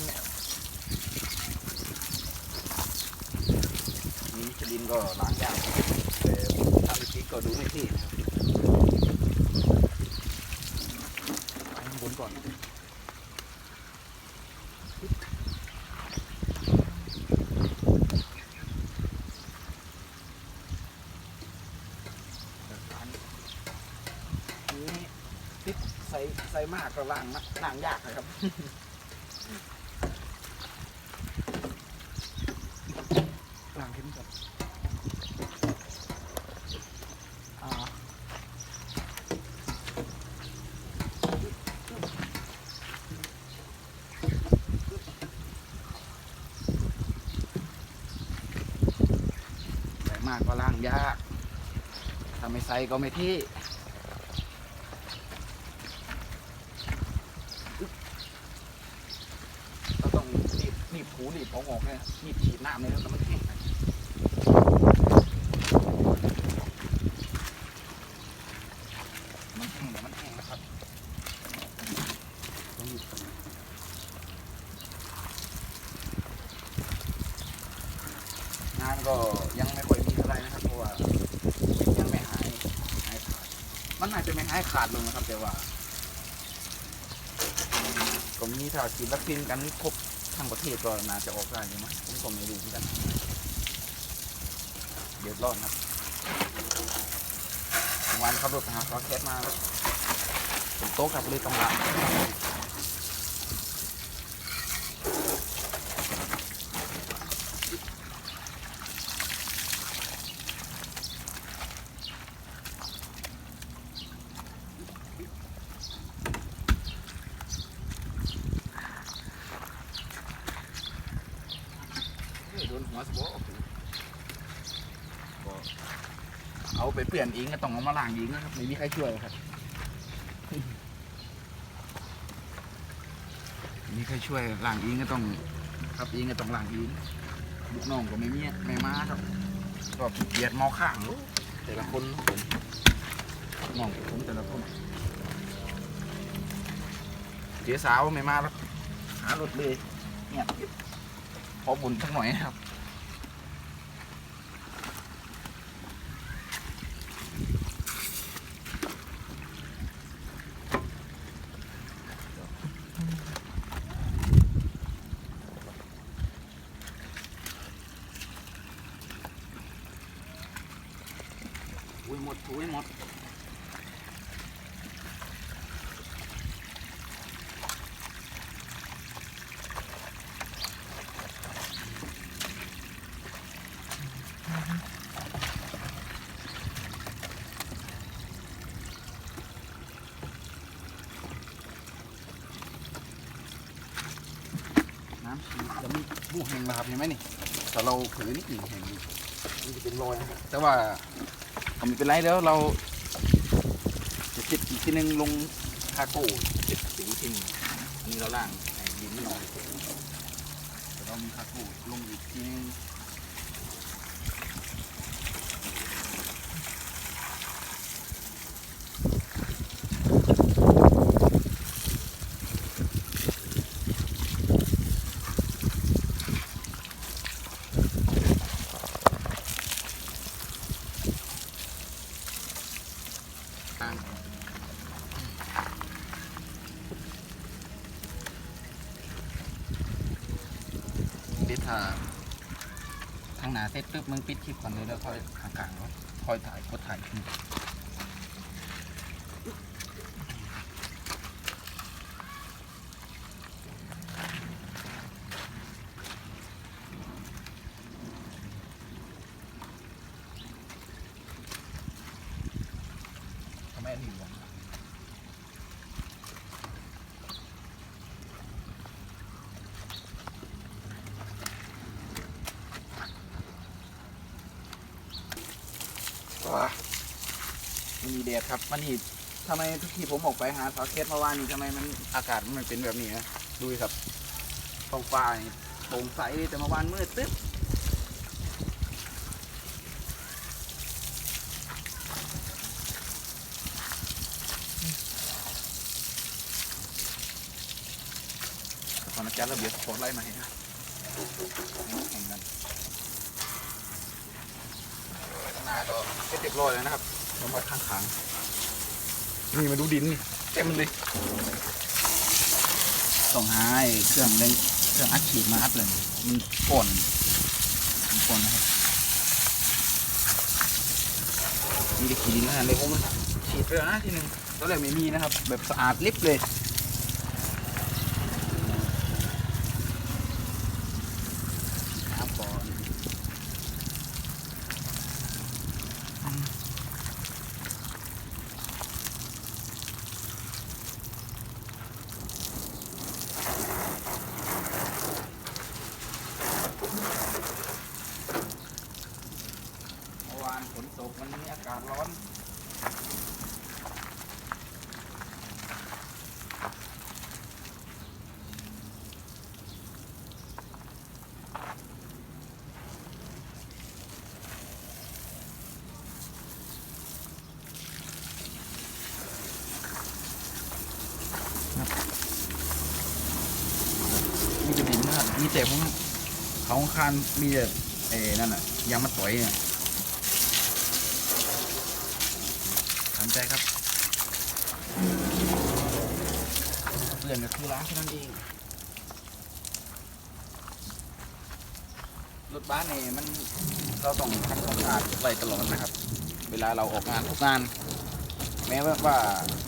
นี่เนี่ยมีมิชลินก็ล้างยากแต่ถ้าไม่พริกก็ดูไม่ที่นะครับไปข้างบนก่อนนี่ติดใส่ใส่มากก็ล่างล่างยากเลยครับ ล่างขึ้นก่อนอ่าใส่มากก็ล่างยาก ถ้า ไซค์ก็ไม่ที่เราต้องรีบรีบถูรีบเอาออกเลยรีบฉีดน้ำเลยแล้วมันแห้งมันแห้งมันแห้งนะครับต้องรีบงานก็ยังไม่ค่อยมีเท่าไหรนะครับ เพราะว่ายังไม่หายหายขาดมัน อาจจะไม่หายขาดลงนะครับแต่ว่าก็มีถ้าฉีดวัคซีนกันครบทั้งประเทศก็น่าจะออกได้ไหมผมก็ไม่รู้เหมือนกันเดือดร้อนครับวันขับรถไปหาคอแคสมาแล้วผมโต๊ะกับเลยตำราเฮ้ยโดนหัวสบโอ้โหก็เอา ไปเปลี่ยนเองก็ต้องเอามาล้างเองนะครับไม่มีใครช่วยครับไม่มีใครช่วยล้างเองก็ต้องครับเองก็ต้องล้างเองลูกน้องก็ไม่มีไม่มาครับก็เกียจเมาข้างแต่ละคนผมมองผมแต่ละคนเจ๊สาวไม่มาแล้วหารถเลยเนี่ยพอบุญสักหน่อยนะครับ ถูให้หมดถูให้หมดน้ำฉีด จะมีผู้แห้งนะครับเห็นไหมนี่แต่เราถือนี่อีกแห้งอยู่มันจะเป็นรอยนะครับแต่ว่าก็ไม่เป็นไรแล้วเราจะติดอีกทีนึงลงคาโก้ติดสีทิ้งนี่เราล่างไอ้ดินไม่นอนแต่เรามีคาโก้ลงอีกทีนึง ถ้าทางหนาเสร็จปุ๊บมึงปิดคลิปก่อนเลยแล้วค่อยหากลางแล้วค่อยถ่ายกดถ่ายขึ้นทำไมอันนี้วะ ว้าไมีแดดครับมันนี่ทำไมทุกทีผมออกไปหาสาเคสเมื่อวานนี้ทำไมมันอากาศมันเป็นแบบนี้นะดูครับท้องฟ้านี่โปร่งใสแต่เมื่อวานมืดตึ๊บตอนอาจารย์ระเบียบขอไล่มาให้นะแข่งกันหน้าก็เรียบร้อยแล้วนะครับ ลงมาข้างขางๆนี่มาดูดินนี่เต็มเลยต้องหาไอ้เครื่องเล่นเครื่องอัดฉีดมาอัดเลยมันป่นมันป่นนะครับมีได้ขี่ดินขนาดเลยผมฉีดไปแล้วนะทีหนึ่งตอนแรกไม่มีนะครับ แบบสะอาดลิบเลย น้ำก่อนเมื่อวานฝนตกวันนี้อากาศร้อน มีแต่ดิ นนะครับมีแต่ผมเขาคานมีแต่เอ้นั่นน่ะยางมาต่อยเนี่ยสนใจครับ เปลี่ยนก็คือล้างแค่นั้นเองรถบ้านเนี่ยมันเราต้องทำความสะอาดไว้ตลอดนะครับ เวลาเราออกงานทุกงาน แม้ว่าว่า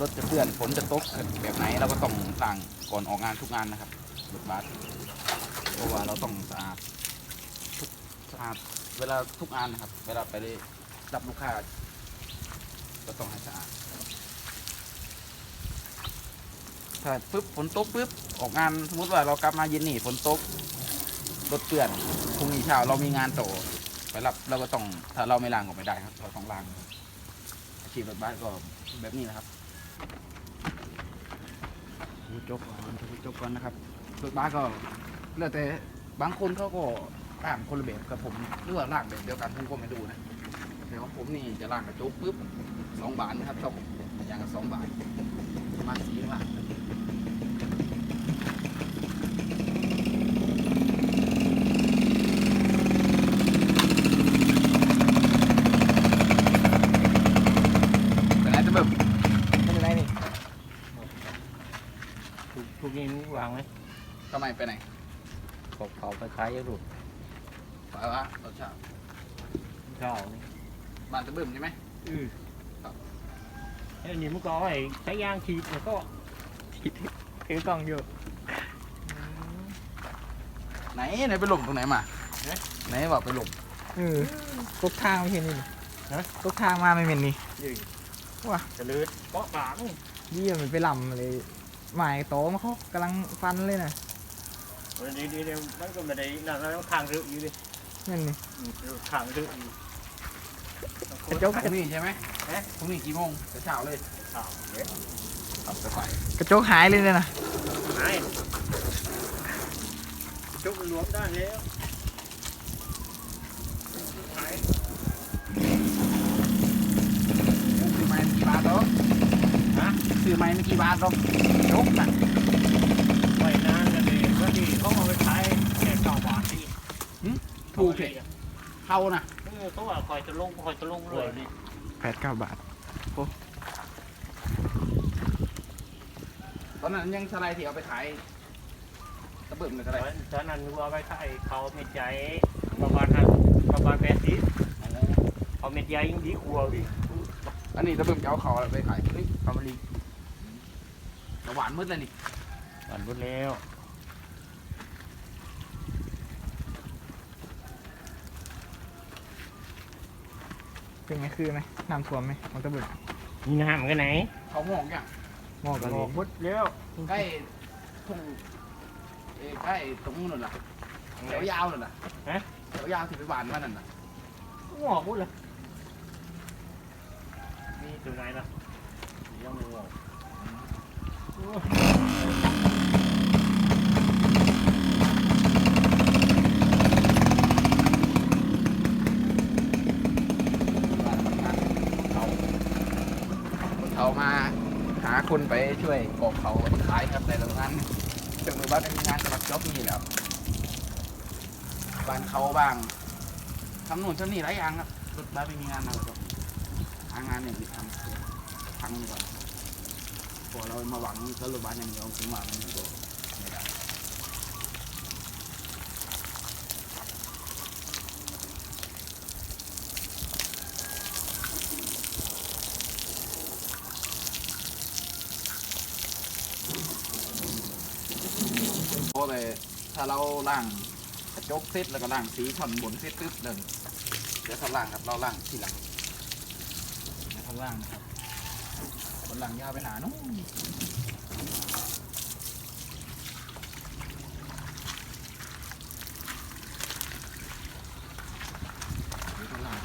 รถจะเปื้อนฝนจะตกแบบไหนเราก็ต้องล้างก่อนออกงานทุกงานนะครับรถบัส ราะว่าเราต้องสะอาดทุกสะอาดเวลาทุกงานนะครับ เวลาไปรับลูกค้าก็ต้องให้สะอาดถ้าปุ๊บฝนตกปุ๊บออกงานสมมติว่าเรากลับมาเย็นนี่ฝนตกรถเปื่อนพรุ่งนี้เช้าเรามีงานต่อไปรับเราก็ต้องถ้าเราไม่ล้างก็ไม่ได้ครับ เราต้องล้างอาชีพรถบัสก็แบบนี้นะครับจบก่อนจบก่อนนะครับรถบ้าก็ แล้วแต่บางคนเขาก็ร่างคนละแบบกับผมหรือว่าล่างแบบเดียวกันผมก็ไม่ดูนะแต่ของผมนี่จะร่างกระจกปุ๊บสองบาทนะครับชอบอย่างกับสองบาทประมาณสีล่างเป็นไรจะแบบ ไม่เป็นไรนี่ทุกทุกนี้วางไหม ทำไมไปไหน ขอบ เขาไปขายยังถูกไปวะรถชาติเช่านี่บ้านจะเบิ่มใช่ไหม อือครับ ไอ้นี่มันก็ไอ้ใช้ยางฉีดแล้วก็ฉีดถือกล่องอยู่ไหนไหนไปหลบตรงไหนมาไหนบอกไปหลบเออตกทางไม่เห็นนี่นะตกทางมาไม่เห็นนี่ว่ะ จะลืดเกาะกลางยี่มันไปลำเลยหมายโตมาเขากำลังฟันเลยนะ วันนี้เดี๋ยวมันก็ไม่ได้นั่นแล้วทางรึอยู่ดินั่นนี่อืมทางรึอยู่กระจกพรุ่งนี้ใช่ไหมเอ๊ะพรุ่งนี้กี่โมงแต่เช้าเลยอ้าวเอ๊ะขับไปไปกระจกหายเลยเนี่ยนะหายจุกมันรวมได้แล้วหายซื้อไม้กี่บาทหรอฮะซื้อไม้ไม่กี่บาทหรอกยกน่ะ ไว้นานกันเลยก็ดีเขาเอาไปขายแค่เก้าบาทที่ ถูกเลยเข้านะเออเขาว่าคอยจะลงคอยจะลงเลยนี่แปดเก้าบาทตอนนั้นยังสไลด์ที่เอาไปขายตะเบิ่มเลยก็ได้ตอนนั้นว่าไปขายเขาเม็ดใหญ่ประมาณนั้นประมาณแปดสิบเขาเม็ดใหญ่ยิ่งดีกว่าอีกอันนี้ตะเบิ่มจะเอาเขาไปขายนี่ฟาร์มลีหวานมืดเลยนี่หวานหมดแล้ว เป็นไงคือไหมน้ำท่วมไหมมันตะบึกมีน้ำกันไหนเขาหอกอย่างหมอกกันเลยหมดแล้วใกล้ทุ่งเอ้ยใกล้ตรงนู้นน่ะแถวยาวน่ะนะแถวยาวที่ไปหวานมานั่นน่ะงอกหมดเลยนี่ตัวไหนล่ะยังไม่งอก เขามาหาคนไปช่วยกอกเขาขายครับในโรงงานเครื่องมือบ้านเป็นงานสำหรับจ็อบนี่แหล้วบ้านเขาบ้างทำนู่นทำนี่หลายอย่างครับรถบ้านไปมีงานอะไรครับหางานหนึ่งที่ทำพังก่อนพอเรามาหวังก็รถบ้านอย่างเดียวผมว่ามันก็ พราะเลยถ้าเราล่างกระจกเสร็จแล้วก็ล่างสีท่อนบนเสร็จปึ๊บเดินเดี๋ยวทล่างครับเราล่างทีหลังเดี๋ยวข้างล่างนะครับบนหลังยาวไปหนานู้นเดี๋ยวข้างล่าง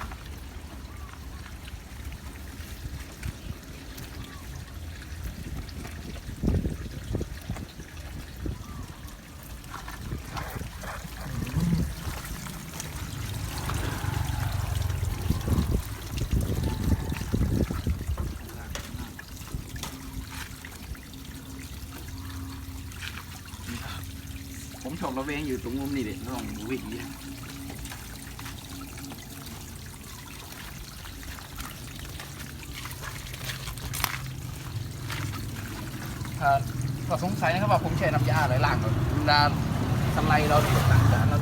นี่ครับ แวงอยู่ตรงมุมนี่เด็กลองดูวิธีนะถ้าถ้าสงสัยนะครับว่าผมใช้น้ำยาอะไรล้างก่อนเวลาสไลด์เราเนี่ยต่างกันเรา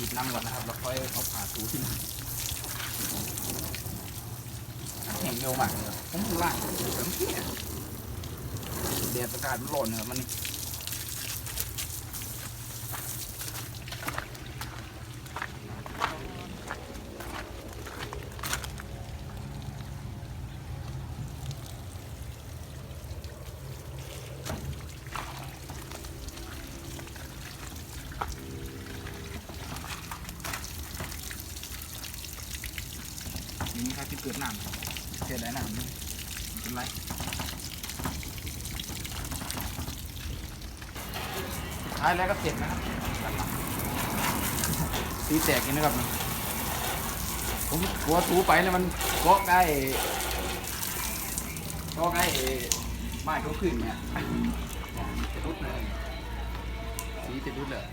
ฉีดน้ำก่อนนะครับ แล้วค่อยเอาผ่าถูที่มันแข็งเร็วมากเลยผมข้างล่างผมเที่ยแดดอากาศมันร้อนนะครับมัน นี่นี่ครับที่เกิดน้ำครับเกิดได้น้ำนี่ไม่เป็นไรท้ายแล้วก็เสร็จนะครับตีแตกนี่นะครับผมกลัวถูไปแล้วมันเกาะใกล้เกาะใกล้ไม้เขาขึ้นเนี่ยจะรุดเลยสีจะรุดเลย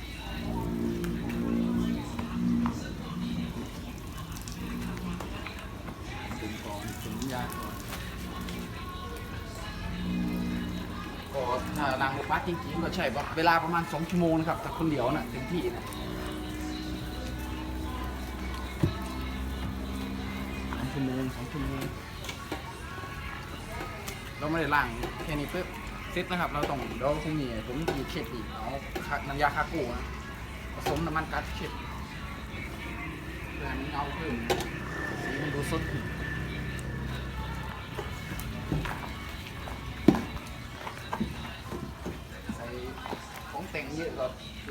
ถึงก่อนถึงยาก่อนก็ถ้าล้างรถบัสจริงๆก็ใช่เวลาประมาณ 2 ชั่วโมงนะครับแต่คนเดียวนะเต็มที่นะสองชั่วโมงสองชั่วโมงเราไม่ได้ล้างแค่นี้ปุ๊บเสร็จนะครับ เราต้องเรุ่งนี้ผมจะเช็ดอีกเอาน้ำยาคาโก้นะผสมน้ำมันกัดเช็ดเพื่อให้มันเงาขึ้นสีมันดูสดขึ้น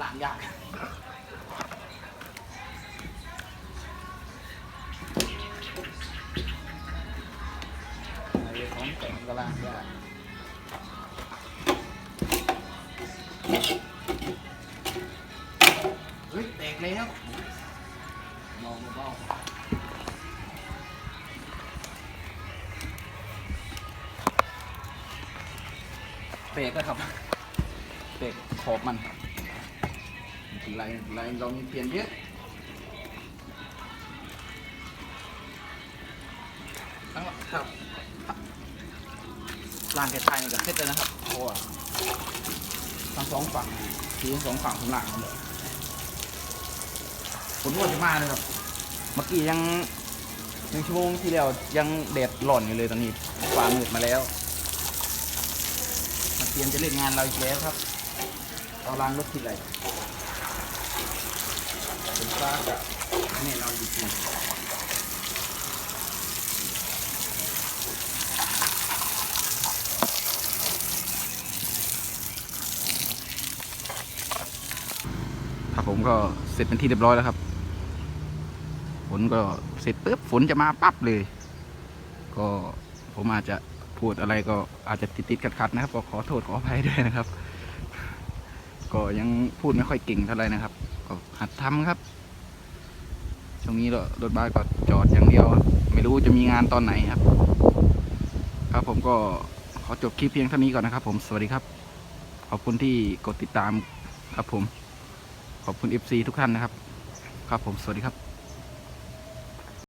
ล้างยากใส่ของแต่งก็ล้างยากเฮ้ยแตกแล้วมองเบาๆแตกก็ครับเด็กขอบมัน ลายลายเรามีเปลี่ยนเยอะทั้งหมดครับล่างแกชายนี่ก็เสร็จเลยนะครับเพราะว่าทั้งสองฝั่งทีทั้งสองฝั่งของล่างกันเลยฝนก็จะมาเลยครับ เมื่อกี้ยังหนึ่งชั่วโมงที่แล้วยังแดดหล่อนอยู่เลยตอนนี้ฟ้ามืดมาแล้วเตรียมจะเล่นงานเราอีกแล้วครับเราล้างรถทีไร เป็นฟ้ากับแน่นอนจริงครับผมก็เสร็จเป็นที่เรียบร้อยแล้วครับ ฝนก็เสร็จปุ๊บฝนจะมาปั๊บเลย ก็ผมอาจจะพูดอะไรก็อาจจะติดติดๆขัดๆนะครับก็ขอโทษขออภัยด้วยนะครับ ก็ยังพูดไม่ค่อยเก่งเท่าไหร่นะครับ ก็หัดทำครับ ช่วงนี้รถรถบ้านก็จอดอย่างเดียว ไม่รู้จะมีงานตอนไหนครับ ครับผมก็ขอจบคลิปเพียงเท่านี้ก่อนนะครับ ผมสวัสดีครับ ขอบคุณที่กดติดตามครับผม ขอบคุณ FC ทุกท่านนะครับ ครับผมสวัสดีครับ